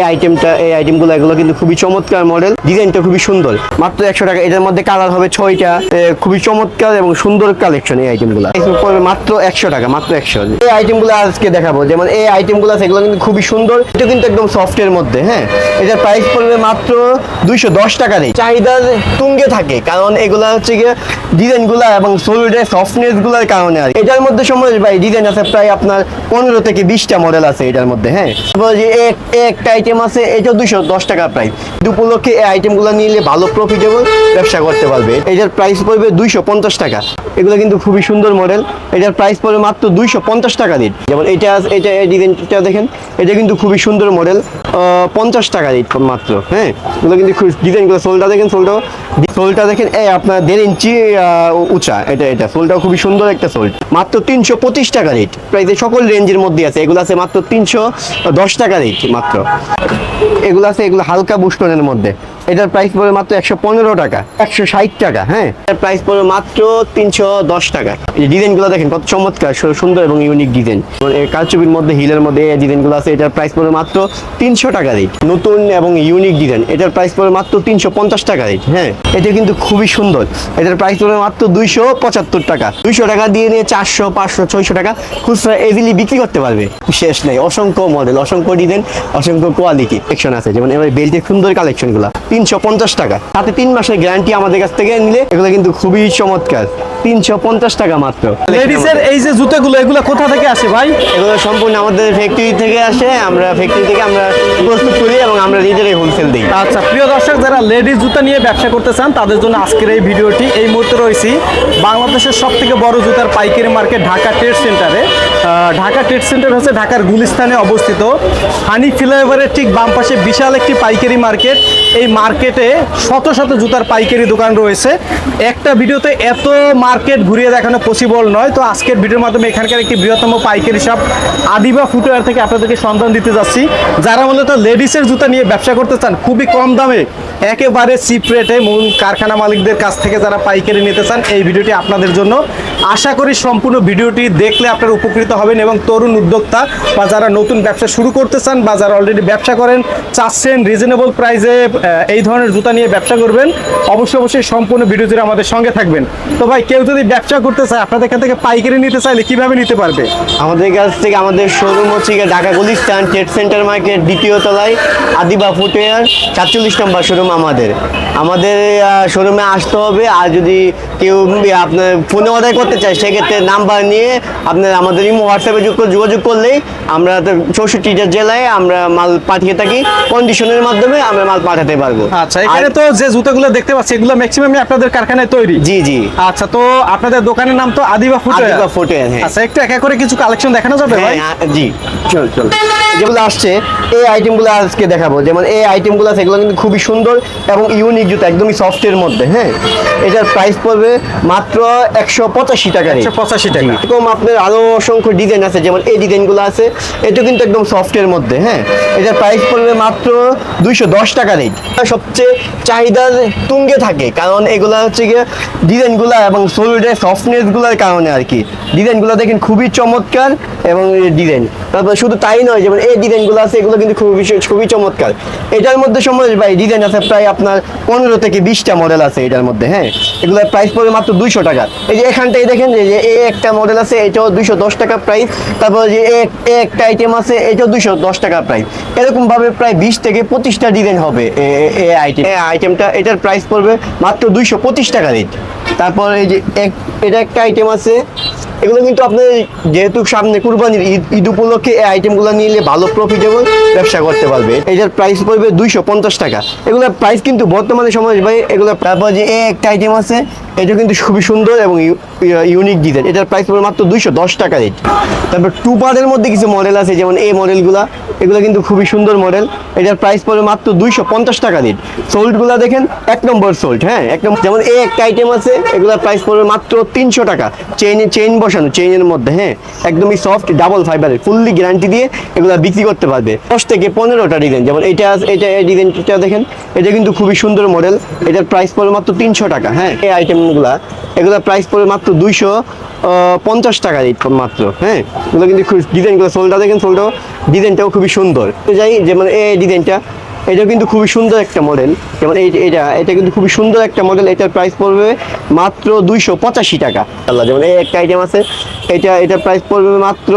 এই আইটেমটা এই আইটেমগুলো এগুলো কিন্তু খুবই চমৎকার মডেল ডিজাইনটা খুবই সুন্দর। মাত্র একশো টাকা। এটার মধ্যে কালার হবে ছয়টা। খুবই চমৎকার এবং সুন্দর কালেকশন এই আইটেমগুলো মাত্র একশো টাকা, মাত্র একশো। এই আইটেমগুলো আজকে দেখাবো। যেমন এই আইটেমগুলো আছে এগুলো কিন্তু খুবই সুন্দর। এটা কিন্তু একদম সফটের মধ্যে হ্যাঁ? এটার প্রাইস পড়বে মাত্র দুইশো দশ টাকা দিয়ে চাহিদার তুঙ্গে থাকে, কারণ এগুলা হচ্ছে গিয়ে ডিজাইনগুলো এবং সোলিডের সফটনেসগুলার কারণে আর এটার মধ্যে সময় ভাই ডিজাইন আছে প্রায় আপনার পনেরো থেকে বিশটা মডেল আছে এটার মধ্যে হ্যাঁ? একটা আইটেম আছে এটা দুশো দশ টাকা প্রাইস উপলক্ষে এই আইটেমগুলো নিলে ভালো প্রফিটেবল ব্যবসা করতে পারবে। এটার প্রাইস পড়বে দুইশো পঞ্চাশ টাকা। এগুলো কিন্তু খুবই সুন্দর মডেল এটার প্রাইস পড়বে মাত্র দুইশো পঞ্চাশ টাকা দিন যেমন এটা এটা এই ডিজাইনটা দেখেন, এটা কিন্তু খুবই সুন্দর মডেল পঞ্চাশ টাকা দিন মাত্র হ্যাঁ? এগুলো কিন্তু ডিজাইনগুলো সোলটা দেখেন সোলটা সোলটা দেখেন, এই আপনার দেড় ইঞ্চি উঁচা, এটা এটা। সোলটাও খুবই সুন্দর একটা সোল। মাত্র তিনশো পঁচিশ টাকা রেট প্রায় সকল রেঞ্জের মধ্যে আছে। এগুলো আছে মাত্র তিনশো দশ টাকা রেট মাত্র। এগুলো আছে এগুলো হালকা বুস্টনের মধ্যে। এটার প্রাইস পড়বে মাত্র একশো পনেরো টাকা, একশো ষাট টাকা হ্যাঁ? এটার প্রাইস পড়বে মাত্র তিনশো দশ টাকা। এই ডিজাইনগুলো দেখেন, কত চমৎকার সুন্দর এবং ইউনিক ডিজাইন কালচুপির মধ্যে, হিলের মধ্যে এই ডিজাইনগুলো আছে, এটার প্রাইস পড়বে মাত্র তিনশো টাকা রেট নতুন এবং ইউনিক ডিজাইন এটার প্রাইস পড়বে মাত্র তিনশো পঞ্চাশ টাকা রেট হ্যাঁ? এটা কিন্তু খুবই সুন্দর। এটার প্রাইস পড়বে মাত্র দুইশো পঁচাত্তর টাকা। দুইশো টাকা দিয়ে নিয়ে চারশো, পাঁচশো, ছয়শো টাকা খুচরা ইজিলি বিক্রি করতে পারবে। শেষ নেই, অসংখ্য মডেল অসংখ্য ডিজাইন অসংখ্য কোয়ালিটি কালেকশন আছে। যেমন এবার বেল্টের সুন্দর কালেকশনগুলো তিনশো পঞ্চাশ টাকা। সাথে তিন মাসের গ্যারান্টি আমাদের কাছ থেকে নিলে এগুলো কিন্তু খুবই চমৎকার। তিনশো পঞ্চাশ টাকা মাত্র। লেডিসের এই যে জুতোগুলো এগুলো কোথা থেকে আসে ভাই? এগুলো সম্পূর্ণ আমাদের ফ্যাক্টরি থেকে আসে। আমরা ফ্যাক্টরি থেকে আমরা প্রস্তুত করি এবং আমরা নিজেরাই হোলসেল দিই। আচ্ছা প্রিয় দর্শক যারা লেডিস জুতা নিয়ে ব্যবসা করতে চান তাদের জন্য আজকের এই ভিডিওটি এই মুহূর্তে রয়েছি। বাংলাদেশের সব থেকে বড় জুতার পাইকারি মার্কেট ঢাকা ট্রেড সেন্টারে। ঢাকা ট্রেড সেন্টার হচ্ছে ঢাকার গুলিস্তানে অবস্থিত। হানি ফ্লাইওভারের ঠিক বাম পাশে বিশাল একটি পাইকারি মার্কেট। এই মার্কেটে শত শত জুতার পাইকারি দোকান রয়েছে। একটা ভিডিওতে এত মার্কেট ঘুরিয়ে দেখানো পসিবল নয়। তো আজকের ভিডিওর মাধ্যমে এখানকার একটি বৃহত্তম পাইকারি শপ আদিবা ফুটওয়্যার থেকে আপনাদেরকে সন্ধান দিতে যাচ্ছি। যারা মূলত লেডিসের জুতা নিয়ে ব্যবসা করতে চান, খুবই কম দামে একেবারে চিপ রেটে মূল কারখানা মালিকদের কাছ থেকে যারা পাইকারি নিতে চান, এই ভিডিওটি আপনাদের জন্য। আশা করি সম্পূর্ণ ভিডিওটি দেখলে আপনারা উপকৃত হবেন এবং তরুণ উদ্যোক্তা বা যারা নতুন ব্যবসা শুরু করতে চান বা যারা অলরেডি ব্যবসা করেন, চাচ্ছেন রিজনেবল প্রাইসে এই ধরনের জুতা নিয়ে ব্যবসা করবেন। অবশ্যই অবশ্যই সম্পূর্ণ ভিডিও জুড়ে আমাদের সঙ্গে থাকবেন। তো ভাই, কেউ যদি ব্যবসা করতে চায়, আপনাদের এখান থেকে পাইকারি নিতে চাইলে কীভাবে নিতে পারবে? আমাদের কাছ থেকে আমাদের শোরুম হচ্ছে Dhaka Gulistan trade centre market দ্বিতীয় তলায় আদিবা ফুটওয়্যার সাতচল্লিশ নম্বর শোরুম আমাদের। আমাদের শোরুমে আসতে হবে আর যদি কেউ ইয়ে, আপনার ফোনে অর্ডার করতে চায় সেক্ষেত্রে নাম্বার নিয়ে আপনার আমাদের ইমো হোয়াটসঅ্যাপে যোগাযোগ করলেই আমরা চৌষট্টিটা জেলায় আমরা মাল পাঠিয়ে থাকি। কন্ডিশনের মাধ্যমে আমরা মাল পাঠাতে পারব। আচ্ছা এখানে তো যে জুতাগুলো দেখতে পাচ্ছি এগুলো ম্যাক্সিমামই আপনাদের কারখানায় তৈরি? জি জি। আচ্ছা তো আপনাদের দোকানের নাম তো আদিবা ফুটওয়্যার আদিবা ফুটওয়্যার, হ্যাঁ। আচ্ছা একটু একা করে কিছু কালেকশন দেখানো যাবে ভাই? হ্যাঁ জি চল চল। যেগুলো আসছে এই আইটেমগুলো আজকে দেখাবো। যেমন এই আইটেমগুলো আছে এগুলো কিন্তু খুবই সুন্দর। এবং ইউনিক জুতো একদমই সফটের মধ্যে হ্যাঁ? এটার প্রাইস পড়বে মাত্র একশো পঁচাশি টাকা। 185 টাকা। এরকম আপনার আরও অসংখ্য ডিজাইন আছে যেমন এই ডিজাইনগুলো আছে এটা কিন্তু একদম সফটের মধ্যে হ্যাঁ? এটার প্রাইস পড়বে মাত্র দুইশো দশ টাকা রেট। সবচেয়ে চাহিদার তুঙ্গে থাকে কারণ এগুলো হচ্ছে গিয়ে ডিজাইনগুলো এবং সোলিডের সফটনেসগুলোর কারণে আর কি। ডিজাইনগুলো দেখেন খুবই চমৎকার এবং ডিজাইন তারপর শুধু তাই নয় যেমন এই ডিজাইনগুলো আছে এগুলো কিন্তু খুবই খুবই চমৎকার। এটার মধ্যে সময় ভাই ডিজাইন আছে প্রায় আপনার পনেরো থেকে বিশটা মডেল আছে এটার মধ্যে হ্যাঁ? এগুলোর প্রাইস পড়বে মাত্র দুইশো টাকা। এই যে এখানটাই দেখেন যে এ একটা মডেল আছে, এটাও দুইশো দশ টাকা প্রাইস তারপর যে একটা আইটেম আছে, এটাও দুইশো দশ টাকা প্রাইস এরকমভাবে প্রায় বিশ থেকে পঁচিশটা ডিজাইন হবে এ- আইটেম আইটেমটা এটার প্রাইস পড়বে মাত্র দুইশো পঁচিশ টাকা রেট তারপর এই যে এক এটা একটা আইটেম আছে। এগুলো কিন্তু আপনি যেহেতু সামনে কুরবানির ঈদ ঈদ উপলক্ষে এই আইটেমগুলো নিলে ভালো প্রফিটেবল ব্যবসা করতে পারবে। এটার প্রাইস পড়বে দুইশো পঞ্চাশ টাকা। এগুলোর প্রাইস কিন্তু বর্তমানে সময় ভাই, এগুলো তারপর যে একটা আইটেম আছে, এটা কিন্তু খুবই সুন্দর এবং ইউনিক ডিজাইন এটার প্রাইস পড়বে মাত্র দুইশো দশ টাকা রেট তারপর টু পার্টের মধ্যে কিছু মডেল আছে, যেমন এই মডেলগুলা এগুলো কিন্তু খুবই সুন্দর মডেল এটার প্রাইস পড়বে মাত্র দুইশো পঞ্চাশ টাকা রেট সোল্টগুলো দেখেন, এক নম্বর সোল্ট হ্যাঁ? এক নম্বর যেমন এই একটা আইটেম আছে, এগুলোর প্রাইস পড়বে মাত্র তিনশো টাকা। চেইনে চেইন বসানো চেইনের মধ্যে হ্যাঁ? একদমই সফট ডাবল ফাইবারের ফুললি গ্যারান্টি দিয়ে এগুলো বিক্রি করতে পারবে। দশ থেকে পনেরোটা ডিজাইন যেমন এটা এটা এই ডিজাইনটা দেখেন, এটা কিন্তু খুবই সুন্দর মডেল এটার প্রাইস পড়বে মাত্র তিনশো টাকা হ্যাঁ? এই আইটেমগুলা এগুলোর প্রাইস পড়বে মাত্র দুইশো পঞ্চাশ টাকা রেট মাত্র হ্যাঁ? এগুলো কিন্তু ডিজাইনগুলো সোলটা দেখেন সোলটাও ডিজাইনটাও খুবই সুন্দর। তো যাই যেমন এই ডিজাইনটা এটা কিন্তু খুবই সুন্দর একটা মডেল যেমন এই এটা এটা কিন্তু খুবই সুন্দর একটা মডেল এটার প্রাইস পড়বে মাত্র দুইশো পঁচাশি টাকা। আল্লাহ, যেমন এই একটা আইটেম আছে, এটা, এটার প্রাইস পড়বে মাত্র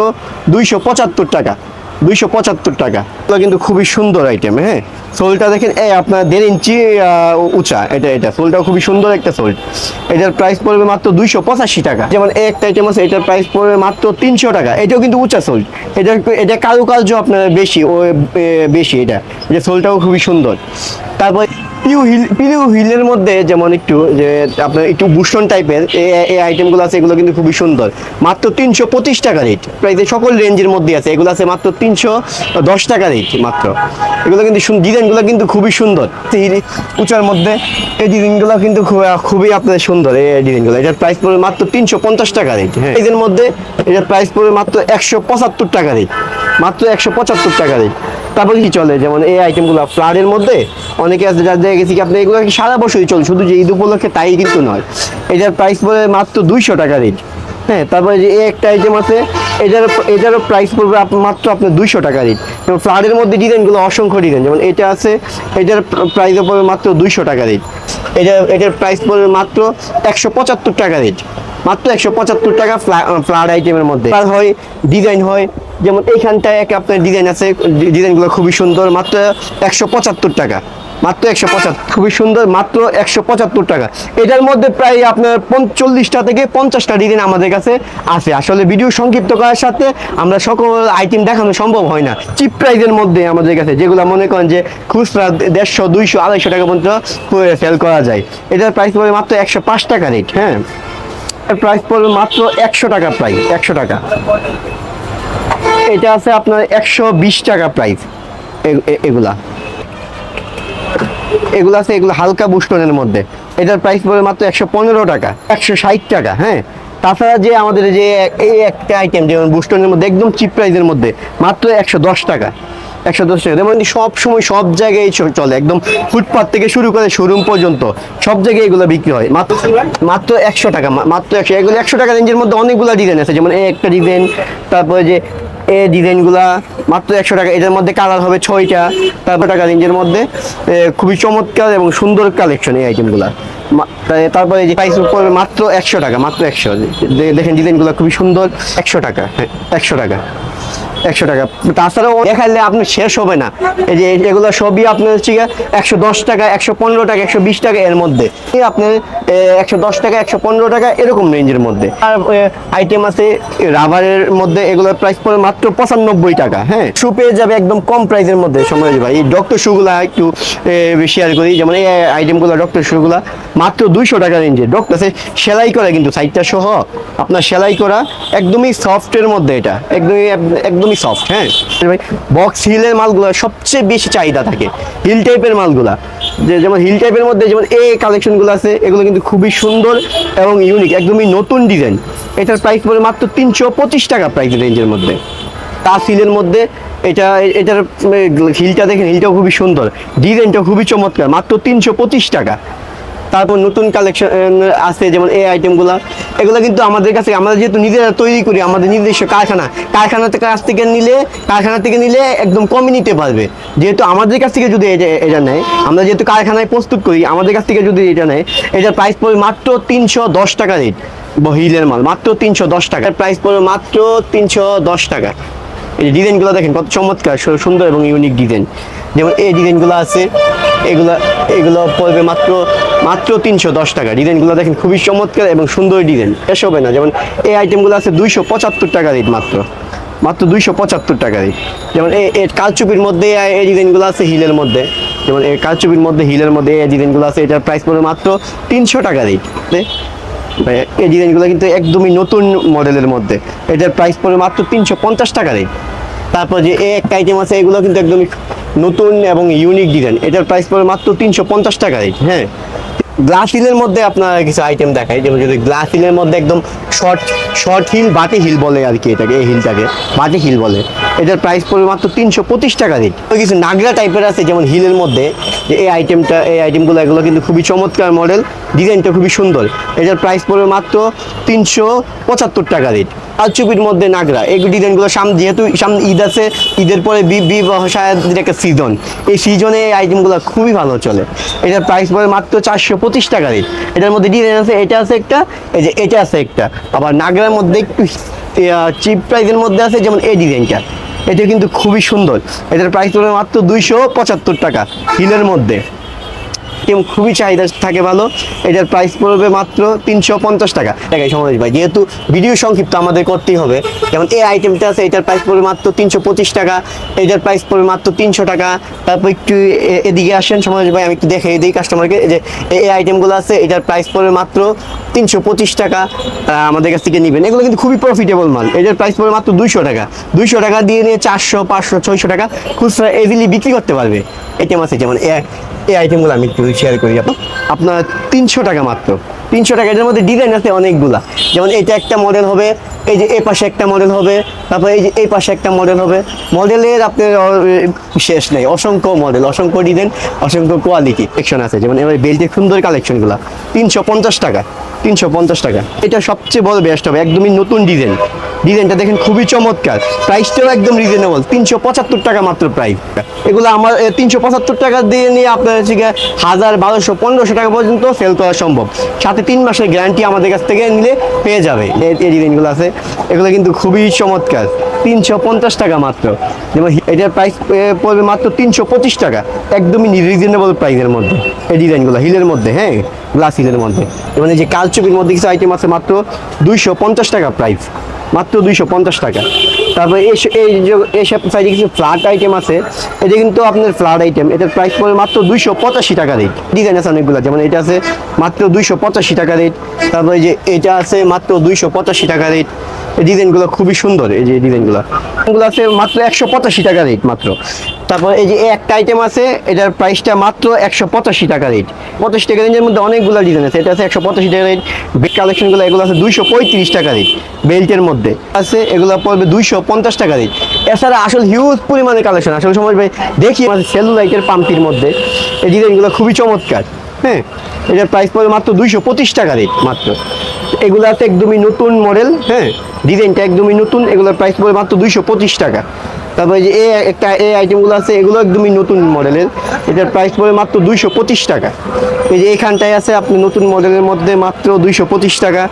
দুইশো পঁচাত্তর টাকা। দুইশো পঁচাত্তর টাকা। এগুলো কিন্তু খুবই সুন্দর আইটেম হ্যাঁ? সোলটা দেখেন, এই আপনার দেড় ইঞ্চি উঁচা। এটা এটা সোলটা খুবই সুন্দর একটা সোল। এটার প্রাইস পড়বে মাত্র দুইশো পঁচাশি টাকা। যেমন এই একটা আইটেম আছে, এটার প্রাইস পড়বে মাত্র তিনশো টাকা। এটাও কিন্তু উঁচা সোল। এটা এটা কারুকার্য আপনার বেশি, ও বেশি এটা। এটা সোলটাও খুবই সুন্দর। তারপর পিউ হিল, পিউ হিলের মধ্যে যেমন একটু, যে আপনার একটু বুস্টন টাইপের এই আইটেমগুলো আছে, এগুলো কিন্তু খুবই সুন্দর। মাত্র তিনশো পঁচিশ টাকা রেট প্রায় সকল রেঞ্জের মধ্যে আছে, এগুলো আছে মাত্র তিনশো দশ টাকা রেট মাত্র। এগুলো কিন্তু ডিজাইনগুলো কিন্তু খুবই সুন্দর। উঁচার মধ্যে এই ডিজাইনগুলো কিন্তু খুব- খুবই আপনার সুন্দর, এই ডিজাইনগুলো এটার প্রাইস পড়বে মাত্র তিনশো পঞ্চাশ টাকা রেট হ্যাঁ এদের মধ্যে এটার প্রাইস পড়বে মাত্র একশো পঁচাত্তর টাকা রেট মাত্র একশো পঁচাত্তর টাকা রেট তারপর কি চলে? যেমন এই আইটেমগুলো ফ্লাডের মধ্যে অনেকে আছে যার দেখে গেছি কি আপনি এগুলো সারা বছরই চলে? শুধু যে ঈদ উপলক্ষে তাই কিন্তু নয়। এটার প্রাইস পড়বে মাত্র দুইশো টাকা রেট হ্যাঁ তারপরে যে এই একটা আইটেম আছে এটার এটারও প্রাইস পড়বে মাত্র আপনার দুইশো টাকা রেট এবং ফ্লাডের মধ্যে ডিজাইনগুলো অসংখ্য ডিজাইন যেমন এটা আছে, এটার প্রাইস পড়বে মাত্র দুইশো টাকা রেট এটা, এটার প্রাইস পড়বে মাত্র একশো পঁচাত্তর টাকা রেট মাত্র একশো পঁচাত্তর টাকা ফ্লাড আইটেমের মধ্যে। হয় ডিজাইন হয় যেমন এইখানটায় এক আপনার ডিজাইন আছে ডিজাইনগুলো খুবই সুন্দর, মাত্র একশো পঁচাত্তর টাকা। মাত্র একশো পঁচাত্তর, খুবই সুন্দর, মাত্র একশো পঁচাত্তর টাকা। এটার মধ্যে প্রায় আপনার পঞ্চল্লিশটা থেকে পঞ্চাশটা ডিজাইন আমাদের কাছে আছে। আসলে ভিডিও সংক্ষিপ্ত করার সাথে আমরা সকল আইটেম দেখানো সম্ভব হয় না। চিপ প্রাইজের মধ্যে আমাদের কাছে, যেগুলো মনে করেন যে খুচরা দেড়শো, দুইশো, আড়াইশো টাকা পর্যন্ত সেল করা যায়। এটার প্রাইস পড়বে মাত্র একশো পাঁচ টাকা রেট হ্যাঁ? প্রাইস পড়বে মাত্র একশো টাকা প্রাইস একশো টাকা। এটা আছে আপনার একশো বিশ টাকা প্রাইস এগুলা। এগুলো আছে, এগুলো হালকা বুস্টনের মধ্যে। এটার প্রাইস পড়বে মাত্র একশো পনেরো টাকা, একশো ষাট টাকা হ্যাঁ? তাছাড়া যে আমাদের যে এই একটা আইটেম যেমন বুস্টনের মধ্যে, একদম চিপ প্রাইসের মধ্যে, মাত্র একশো দশ টাকা। একশো দশ টাকা। যেমন সব সময় সব জায়গায় চলে, একদম ফুটপাথ থেকে শুরু করে শোরুম পর্যন্ত, সব জায়গায় এগুলো বিক্রি হয়। মাত্র মাত্র একশো টাকা মাত্র একশো, এগুলো একশো টাকা রেঞ্জের মধ্যে অনেকগুলো ডিজাইন আছে। যেমন একটা ডিজাইন তারপরে যে এই ডিজাইনগুলা মাত্র একশো টাকা। এটার মধ্যে কালার হবে ছয়টা, তারপর টাকা রেঞ্জের মধ্যে খুবই চমৎকার এবং সুন্দর কালেকশন এই আইটেমগুলা তারপরে যে প্রাইস পড়বে মাত্র একশো টাকা, মাত্র একশো। দেখেন ডিজাইনগুলো খুবই সুন্দর, একশো টাকা হ্যাঁ একশো টাকা। একশো টাকা। তাছাড়াও দেখাইলে আপনার শেষ হবে না। এই যে এগুলো সবই আপনার হচ্ছে একশো দশ টাকা, একশো পনেরো টাকা, একশো বিশ টাকা এর মধ্যে। আপনার একশো দশ টাকা, একশো পনেরো টাকা এরকম রেঞ্জের মধ্যে। আর আইটেম আছে রাবারের মধ্যে এগুলোর প্রাইস পড়ে মাত্র পঁচানব্বই টাকা হ্যাঁ? শু পেয়ে যাবে একদম কম প্রাইসের মধ্যে, সময় ভাই। ডক্টর শুগুলা একটু শেয়ার করি যেমন এই আইটেমগুলো ডক্টর শুগুলা মাত্র দুইশো টাকা রেঞ্জে ডক্টর সেলাই করা কিন্তু সাইডটা সহ, আপনার সেলাই করা একদমই সফটের মধ্যে এটা। একদমই একদমই সফট হ্যাঁ? ভাই বক্স হিলের মালগুলো সবচেয়ে বেশি চাহিদা থাকে হিল টাইপের মালগুলা। যে যেমন হিল টাইপের মধ্যে যেমন এই কালেকশনগুলো আছে, এগুলো কিন্তু খুবই সুন্দর এবং ইউনিক একদমই নতুন ডিজাইন এটার প্রাইস পড়ে মাত্র তিনশো পঁচিশ টাকা প্রাইস রেঞ্জের মধ্যে। তা হিলের মধ্যে এটা, এটার হিলটা দেখেন হিলটাও খুবই সুন্দর। ডিজাইনটা খুবই চমৎকার, মাত্র তিনশো পঁচিশ টাকা। তারপর নতুন কালেকশন আছে যেমন এই আইটেমগুলো এগুলো কিন্তু আমাদের কাছে, আমরা যেহেতু নিজেরা তৈরি করি, আমাদের নিজস্ব কারখানা কারখানা থেকে কাছ থেকে নিলে, কারখানা থেকে নিলে একদম কমই নিতে পারবে যেহেতু আমাদের কাছ থেকে যদি এটা নেয়, আমরা যেহেতু কারখানায় প্রস্তুত করি, আমাদের কাছ থেকে যদি এটা নেয় এটার প্রাইস পড়বে মাত্র তিনশো দশ টাকা রেট হিলের মাল, মাত্র তিনশো দশ টাকা। প্রাইস পড়বে মাত্র তিনশো দশ টাকা। এই ডিজাইনগুলো দেখেন, কত চমৎকার সুন্দর এবং ইউনিক ডিজাইন যেমন এই ডিজাইনগুলো আছে, এগুলো এগুলো পড়বে মাত্র মাত্র তিনশো দশ টাকা। ডিজাইনগুলো দেখেন খুবই চমৎকার এবং সুন্দর ডিজাইন। শেষ হবে না। যেমন এই আইটেমগুলো আছে দুইশো পঁচাত্তর টাকা রেট মাত্র। মাত্র দুইশো পঁচাত্তর টাকা রেট। যেমন এই কালচুপির মধ্যে এই ডিজাইনগুলো আছে হিলের মধ্যে। যেমন এই কালচুপির মধ্যে, হিলের মধ্যে এই ডিজাইনগুলো আছে, এটার প্রাইস পড়বে মাত্র তিনশো টাকা রেট। এই ডিজাইনগুলো কিন্তু একদমই নতুন মডেলের মধ্যে। এটার প্রাইস পড়বে মাত্র তিনশো পঞ্চাশ টাকা রেট। তারপর যে এই একটা আইটেম আছে, এগুলো কিন্তু একদমই নতুন এবং ইউনিক ডিজাইন এটার প্রাইস পড়বে মাত্র তিনশো পঞ্চাশ টাকা রেট হ্যাঁ? গ্লাস হিলের মধ্যে আপনার কিছু আইটেম দেখায় যেমন যদি গ্লাস হিলের মধ্যে একদম শর্ট শর্ট হিল বাটি হিল বলে আর কি এটাকে, এই হিলটাকে বাটি হিল বলে। এটার প্রাইস পড়বে মাত্র তিনশো পঁচিশ টাকা রেট কিছু নাগরা টাইপের আছে, যেমন হিলের মধ্যে। যে এই আইটেমটা এই আইটেমগুলো এগুলো কিন্তু খুবই চমৎকার মডেল ডিজাইনটা খুবই সুন্দর। এটার প্রাইস পড়বে মাত্র তিনশো পঁচাত্তর টাকা রেট আর চুপির মধ্যে নাগরা, এই ডিজাইনগুলো সামনে যেহেতু সামনে ঈদ আছে, ঈদের পরে বি- বিবাহ শায়াদের একটা সিজন এই সিজনে এই আইটেমগুলো খুবই ভালো চলে। এটার প্রাইস পড়বে মাত্র চারশো পঁচিশ টাকা রেট এটার মধ্যে ডিজাইন আছে, এটা আছে একটা, এই যে এটা আছে একটা। আবার নাগরার মধ্যে একটু চিপ প্রাইসের মধ্যে আছে যেমন এই ডিজাইনটা এটা কিন্তু খুবই সুন্দর। এটার প্রাইস পড়বে মাত্র দুইশো পঁচাত্তর টাকা হিলের মধ্যে। এবং খুবই চাহিদা থাকে ভালো। এটার প্রাইস পড়বে মাত্র তিনশো পঞ্চাশ টাকা। টাকায় সমাজ ভাই, যেহেতু ভিডিও সংক্ষিপ্ত আমাদের করতেই হবে, যেমন এই আইটেমটা আছে, এটার প্রাইস পড়বে মাত্র তিনশো পঁচিশ টাকা, এটার প্রাইস পড়বে মাত্র তিনশো টাকা। তারপর একটু এদিকে আসেন সমাজ ভাই, আমি একটু দেখে দিই কাস্টমারকে যে এই আইটেমগুলো আছে, এটার প্রাইস পড়বে মাত্র তিনশো পঁচিশ টাকা। আমাদের কাছ থেকে নেবেন। এগুলো কিন্তু খুবই প্রফিটেবল মাল। এটার প্রাইস পড়বে মাত্র দুইশো টাকা। দুইশো টাকা দিয়ে নিয়ে চারশো, পাঁচশো, ছয়শো টাকা খুচরা ইজিলি বিক্রি করতে পারবে। আইটেম আছে, যেমন এই আইটেমগুলো আমি একটু শেয়ার করি, আপু। আপনার তিনশো টাকা মাত্র। তিনশো টাকা, এটার মধ্যে ডিজাইন আছে অনেকগুলা। যেমন এটা একটা মডেল হবে, এই যে এ পাশে একটা মডেল হবে, তারপর এই যে এই পাশে একটা মডেল হবে। মডেলের আপনার শেষ নেই। অসংখ্য মডেল অসংখ্য ডিজাইন অসংখ্য কোয়ালিটি সেকশন আছে। যেমন এবার বেল্টের সুন্দর কালেকশনগুলো তিনশো পঞ্চাশ টাকা। তিনশো পঞ্চাশ টাকা। এটা সবচেয়ে বড় বেস্ট হবে, একদমই নতুন ডিজাইন। ডিজাইনটা দেখেন খুবই চমৎকার। প্রাইসটাও একদম রিজনেবল তিনশো পঁচাত্তর টাকা মাত্র প্রাইস এগুলো আমার তিনশো পঁচাত্তর টাকা দিয়ে নিয়ে আপনার হচ্ছে হাজার বারোশো পনেরোশো টাকা পর্যন্ত সেল করা সম্ভব। সাথে তিন মাসের গ্যারান্টি আমাদের কাছ থেকে নিলে পেয়ে যাবে। এই- ডিজাইনগুলো আছে, এগুলো কিন্তু খুবই চমৎকার। তিনশো পঞ্চাশ টাকা মাত্র। যেমন এটার প্রাইস পড়বে মাত্র তিনশো পঁচিশ টাকা। একদমই রিজনেবল প্রাইসের মধ্যে। এই ডিজাইনগুলো হিলের মধ্যে হ্যাঁ গ্লাস হিলের মধ্যে। এই যে কালচুপির মধ্যে কিছু আইটেম আছে মাত্র দুইশো পঞ্চাশ টাকা প্রাইস মাত্র দুইশো পঞ্চাশ টাকা। তারপরে এই স- এই যে- এই সব সাইডে কিছু ফ্ল্যাট আইটেম আছে, এটা কিন্তু আপনার ফ্ল্যাট আইটেম এটার প্রাইস পড়বে মাত্র দুইশো পঁচাশি টাকা রেট ডিজাইন আছে অনেকগুলো, যেমন এটা আছে মাত্র দুইশো পঁচাশি টাকা রেট তারপরে যে, এটা আছে মাত্র দুইশো পঁচাশি টাকা রেট এই ডিজাইনগুলো খুবই সুন্দর, এই যে ডিজাইনগুলো এগুলো আছে মাত্র একশো পঁচাশি টাকা রেট মাত্র। তারপর এই যে একটা আইটেম আছে, এটার প্রাইসটা মাত্র একশো পঁচাশি টাকা রেট পঁচাশি টাকা রেঞ্জের মধ্যে অনেকগুলো ডিজাইন আছে। এটা আছে একশো পঁচাশি টাকা রেট বেড কালেকশনগুলো এগুলো আছে দুইশো পঁয়ত্রিশ টাকা রেট বেল্টের মধ্যে। আছে, এগুলো পড়বে দুইশো পঞ্চাশ টাকা দিই। এছাড়া আসলে হিউজ পরিমাণে কালেকশন আসলে সময় ভাই, দেখি আমাদের সেলুলাইটের পাম্পটির মধ্যে। এই ডিজাইনগুলো খুবই চমৎকার হ্যাঁ? এটার প্রাইস পড়বে মাত্র দুইশো পঁচিশ টাকা রেট মাত্র। এগুলাতে একদমই নতুন মডেল হ্যাঁ? ডিজাইনটা একদমই নতুন, এগুলোর প্রাইস পড়বে মাত্র দুইশো পঁচিশ টাকা। তারপরে যে এই একটা এ আইটেমগুলো আছে, এগুলো একদমই নতুন মডেলের। এটার প্রাইস পড়বে মাত্র দুইশো পঁচিশ টাকা। এই যে এখানটায় আছে আপনি নতুন মডেলের মধ্যে মাত্র দুইশো পঁচিশ টাকা।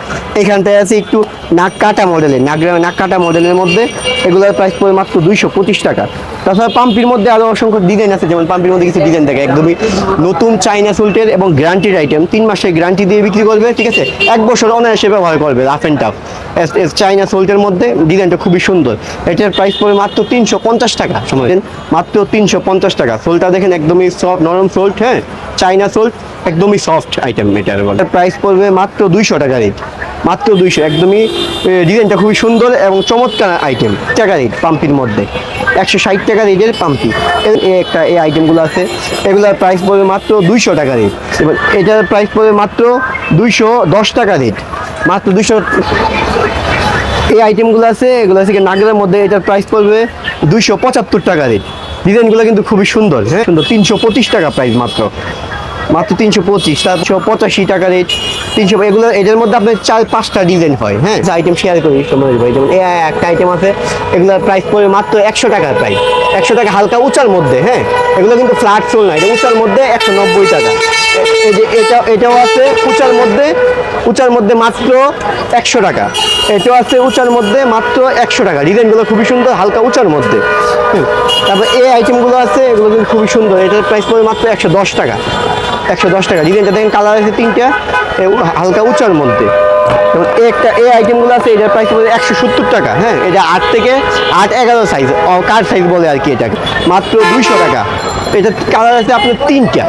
এখানটায় আছে একটু নাক কাটা মডেলের নাক নাক কাটা মডেলের মধ্যে এগুলোর প্রাইস পড়বে মাত্র দুইশো পঁচিশ টাকা। তাছাড়া পাম্পির মধ্যে আরও অসংখ্য ডিজাইন আছে, যেমন পাম্পির মধ্যে কিছু ডিজাইন থাকে। একদমই নতুন চাইনা সুলটের এবং গ্যারান্টির আইটেম তিন মাসের গ্যারান্টি দিয়ে বিক্রি করবে, ঠিক আছে? এক বছর অনায়াসে ব্যবহার করবে রাফ অ্যান্ড টাফ চাইনা সোল্টের মধ্যে ডিজাইনটা খুবই সুন্দর। এটার প্রাইস পড়বে মাত্র তিনশো পঞ্চাশ টাকা। সময়। মাত্র তিনশো পঞ্চাশ টাকা। সোলটা দেখেন একদমই সফট নরম সোল্ট হ্যাঁ? চাইনা সোল্ট একদমই সফট আইটেম এটার প্রাইস পড়বে মাত্র দুইশো টাকা রেট মাত্র দুইশো। একদমই ডিজাইনটা খুবই সুন্দর এবং চমৎকার আইটেম টাকা রেট পাম্পির মধ্যে একশো ষাট টাকা রেটের পাম্পি একটা, এই আইটেমগুলো আছে। এগুলোর প্রাইস পড়বে মাত্র দুইশো টাকা রেট এবার, এটার প্রাইস পড়বে মাত্র দুইশো দশ টাকা রেট মাত্র দুইশো, এই আইটেমগুলো আছে, এগুলো আছে নাগরের মধ্যে, এটার প্রাইস পড়বে দুইশো পঁচাত্তর টাকা রেট ডিজাইনগুলো কিন্তু খুবই সুন্দর হ্যাঁ? সুন্দর, তিনশো পঁচিশ টাকা প্রাইস মাত্র। মাত্র তিনশো পঁচিশ তারশো পঁচাশি টাকা রেট তিনশো এগুলো এটার মধ্যে আপনার চার, পাঁচটা ডিজাইন হয় হ্যাঁ? আইটেম শেয়ার করি, সময় ভাই, যেমন একটা আইটেম আছে, এগুলোর প্রাইস পড়বে মাত্র একশো টাকার প্রাইস একশো টাকা হালকা উঁচার মধ্যে হ্যাঁ? এগুলো কিন্তু ফ্ল্যাট সোল না, এটা উঁচার মধ্যে একশো নব্বই টাকা। এই যে এটা, এটাও আছে উঁচার মধ্যে উঁচার মধ্যে মাত্র একশো টাকা। এটাও আছে উঁচার মধ্যে মাত্র একশো টাকা। ডিজাইনগুলো খুবই সুন্দর, হালকা উঁচার মধ্যে। তারপর এই আইটেমগুলো আছে, এগুলো কিন্তু খুবই সুন্দর। এটার প্রাইস পড়বে মাত্র একশো দশ টাকা। একশো দশ টাকা। ডিজাইনটা দেখেন কালার আছে তিনটা হালকা উঁচার মধ্যে। এবং একটা, এই আইটেমগুলো আছে, এটার প্রাইস পড়বে একশো সত্তর টাকা। হ্যাঁ এটা আট থেকে আট এগারো সাইজ কার সাইজ বলে আর কি এটাকে? মাত্র দুইশো টাকা। এটা কালার আছে আপনার তিনটা।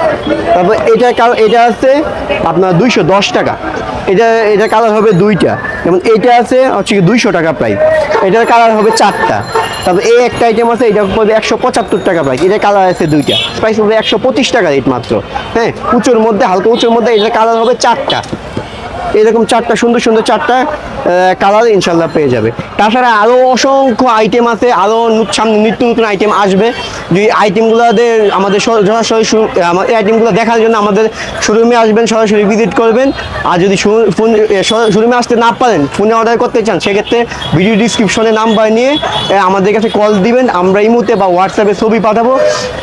তারপর এটা এটা আছে আপনার দুইশো দশ টাকা। এটা এটা কালার হবে দুইটা। যেমন এটা আছে হচ্ছে কি দুইশো টাকা প্রাইস এটার কালার হবে চারটা। তারপর এই একটা আইটেম আছে, এটা পড়বে একশো পঁচাত্তর টাকা প্রাইস এটা কালার আছে দুইটা। প্রাইস হবে একশো পঁচিশ টাকা রেট মাত্র। হ্যাঁ উঁচুর মধ্যে, হালকা উঁচুর মধ্যে এটা কালার হবে চারটা। এরকম চারটা, সুন্দর সুন্দর চারটা। কালার ইনশাল্লাহ পেয়ে যাবে। তাছাড়া আরও অসংখ্য আইটেম আছে আরও সামনে নিত্য নতুন আইটেম আসবে। যদি আইটেমগুলোদের আমাদের সরাসরি এই আইটেমগুলো দেখার জন্য আমাদের শোরুমে আসবেন, সরাসরি ভিজিট করবেন। আর যদি ফোন শোরুমে আসতে না পারেন ফোনে অর্ডার করতে চান, সেক্ষেত্রে ভিডিও ডিসক্রিপশনে নাম্বার নিয়ে আমাদের কাছে কল দিবেন। আমরা ইমুতে বা হোয়াটসঅ্যাপে ছবি পাঠাবো।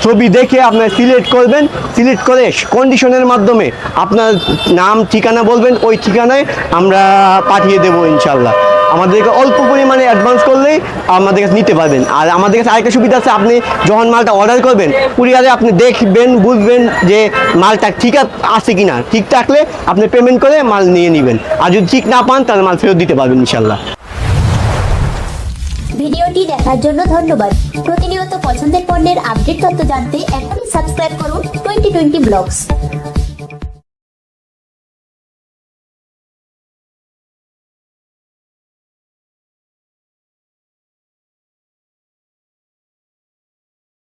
ছবি দেখে আপনার সিলেক্ট করবেন। সিলেক্ট করে কন্ডিশনের মাধ্যমে আপনার নাম, ঠিকানা বলবেন, ওই ঠিকানায় আমরা পাঠিয়ে দেবো ইনশাল্লাহ আমাদেরকে অল্প পরিমাণে অ্যাডভান্স করলেই আমাদের কাছে নিতে পারবেন। আর আমাদের কাছে আরেকটা সুবিধা আছে, আপনি যখন মালটা অর্ডার করবেন কুরিয়ারে আপনি দেখবেন, বুঝবেন যে মালটা ঠিক আছে কি না ঠিক থাকলে আপনি পেমেন্ট করে মাল নিয়ে নেবেন। আর যদি ঠিক না পান, তাহলে মাল ফেরত দিতে পারবেন ইনশাল্লাহ ভিডিওটি দেখার জন্য ধন্যবাদ। প্রতিনিয়ত পছন্দের পণ্যের আপডেট তথ্য জানতে এখনই সাবস্ক্রাইব করুন টোয়েন্টি টোয়েন্টি ব্লগস